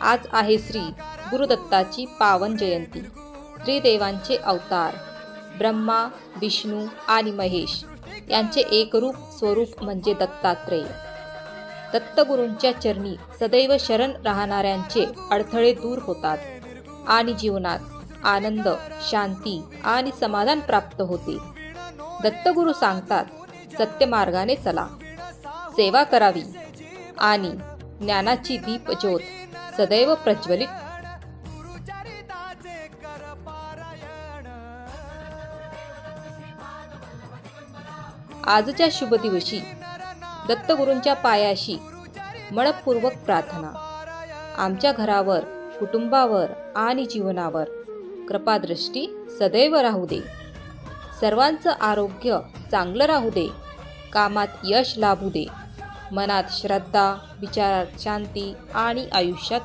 आज आहे श्री गुरुदत्ताची पावन जयंती. त्रिदेवांचे अवतार ब्रह्मा विष्णू आणि महेश यांचे एकरूप स्वरूप म्हणजे दत्तात्रेय. दत्तगुरूंच्या चरणी सदैव शरण राहणाऱ्यांचे अडथळे दूर होतात आणि जीवनात आनंद शांती आणि समाधान प्राप्त होते. दत्तगुरू सांगतात सत्यमार्गाने चला. सेवा करावी आणि ज्ञानाची दीप ज्योत सदैव प्रज्वलित. आजच्या शुभ दिवशी दत्तगुरूंच्या पायाशी मनपूर्वक प्रार्थना. आमच्या घरावर कुटुंबावर आणि जीवनावर कृपादृष्टी सदैव राहू दे. सर्वांचं आरोग्य चांगलं राहू दे. कामात यश लाभू दे. मनात श्रद्धा विचारात शांती आणि आयुष्यात